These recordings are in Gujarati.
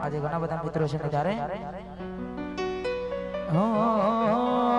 આજે ઘણા બધા મિત્રો છે ત્યારે હો.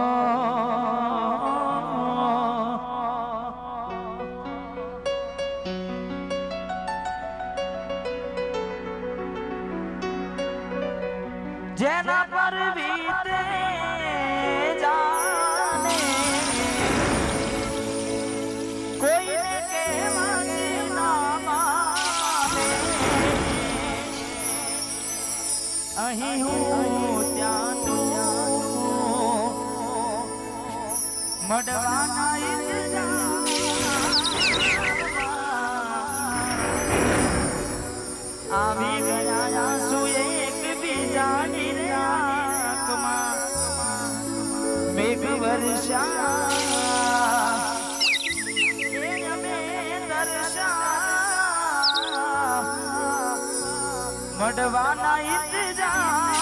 મડવાના ઇંતજારમાં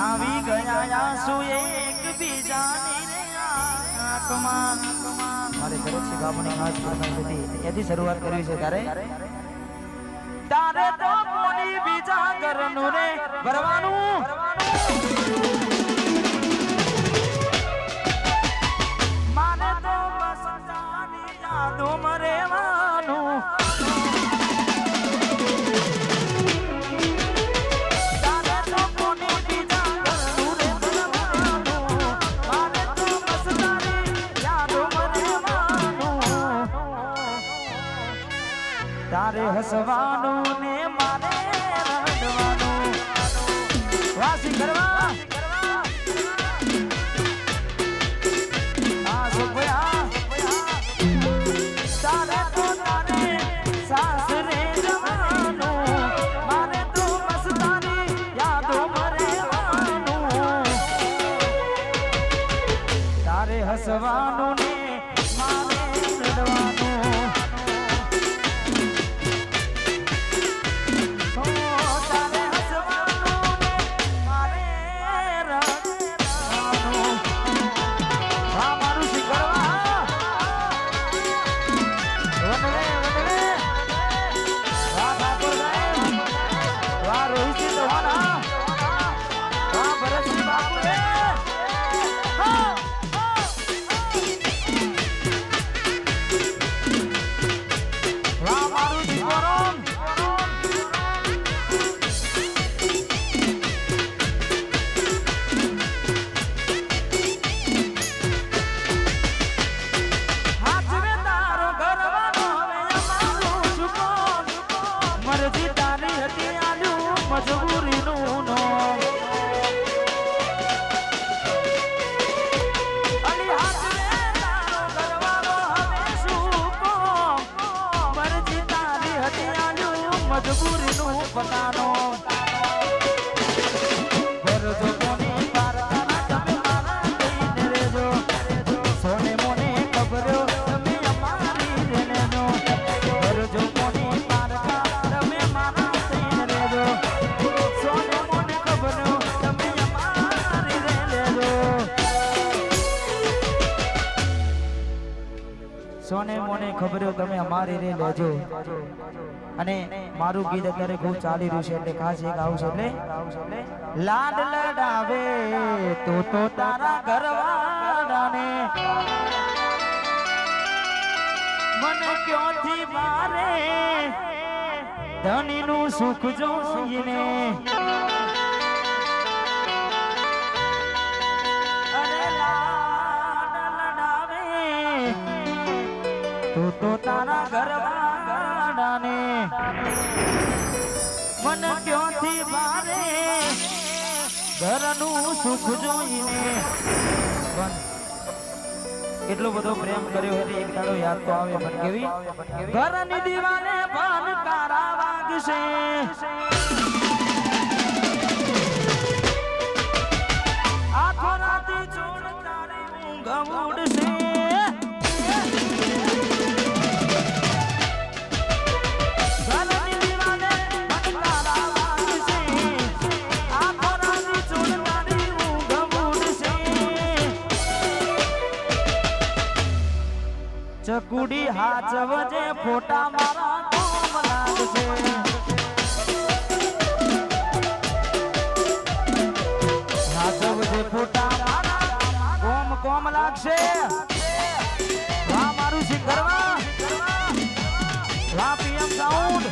આવી ગયા આંસુ એકબીજાની રે આંખમાં. મારે દરેક ગામની ફરમાઈશ હતી એથી શરૂઆત કરવી છે તારે? તારે તો કોની બીજા ઘરનું રે? ભરવાનું હસવાનું ને મારે મજબૂરીનું પતાનો સોને ખબરો તમે અમારી રે લેજો. અને મારું ગીત અત્યારે ખૂબ ચાલી રહ્યું છે, એટલે ખાસ એક આવશે એટલે લાડ લડાવે તો તો તારા ઘરવાળાને. મને ક્યોથી મારે? ધણીનું સુખ જોઈને. તારા ઘરવાળાને મન ક્યોથી મારે ઘરનું સુખ જોઈને. એટલો બધો પ્રેમ કર્યો હતો એક દાડો યાદ તો આવે પણ કેવી? ઘરની દીવાને પણ કારા વાગશે. ચકુડી હાચવજે, ફોટા મારા કોમ લાગશે હાચવજે, ફોટા કોમ કોમ લાગશે વા મારું સિંગરવા વા પીએમ સાઉન્ડ.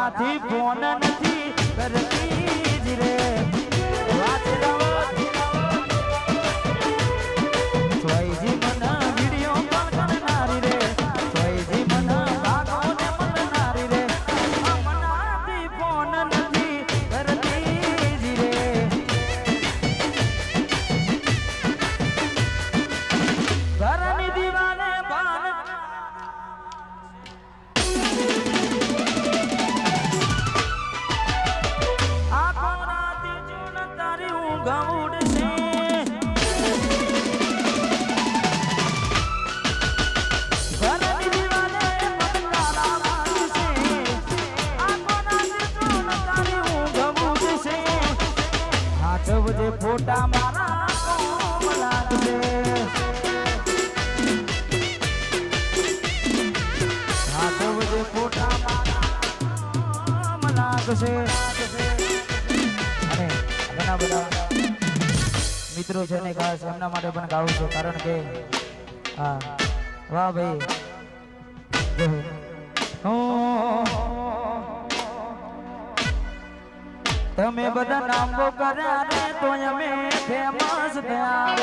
ત્યાંથી ફોન ફોટા મારા લાગશે ફોટા મારા લાગશે અને ઘણા બધા મિત્રો છે ને ખાસ એમના માટે પણ ગાવું છું, કારણ કે, હા, વાહ ભાઈ. તમે બધા નામો કર્યા ને તો અમે ફેમસ થયા.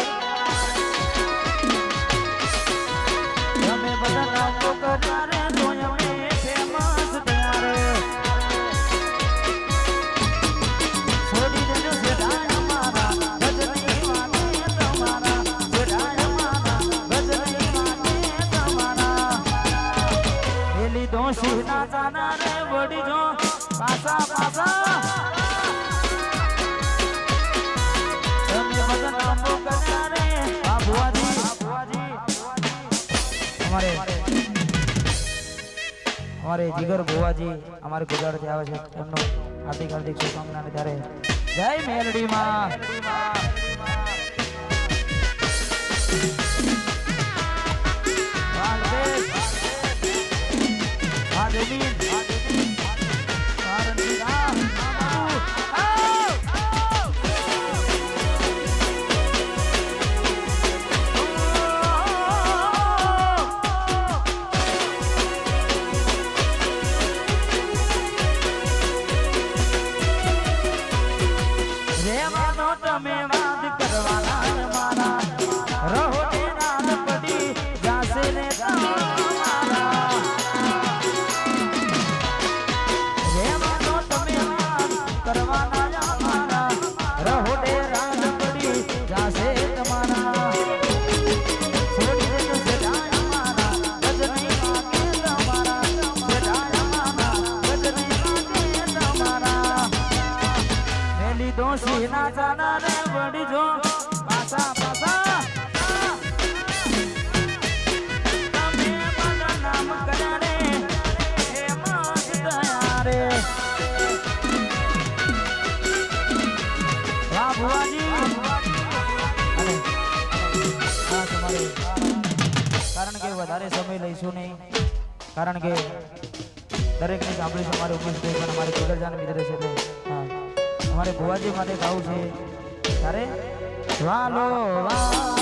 તમે બધા નામો કર્યા ને તો અમારે જીગર ગોવાજી અમારે ગુજરાતથી આવે છે. એમનો હાર્દિક હાર્દિક શુભકામના ત્યારે જય મેલડીમાં કારણ કે દરેકને સાંભળીશું અમારે ઉમેશભાઈ પણ અમારે કુદરજાના મિત્ર છે એટલે અમારે ભુવાજી માટે ગાવું છે. ત્યારે વાલો વા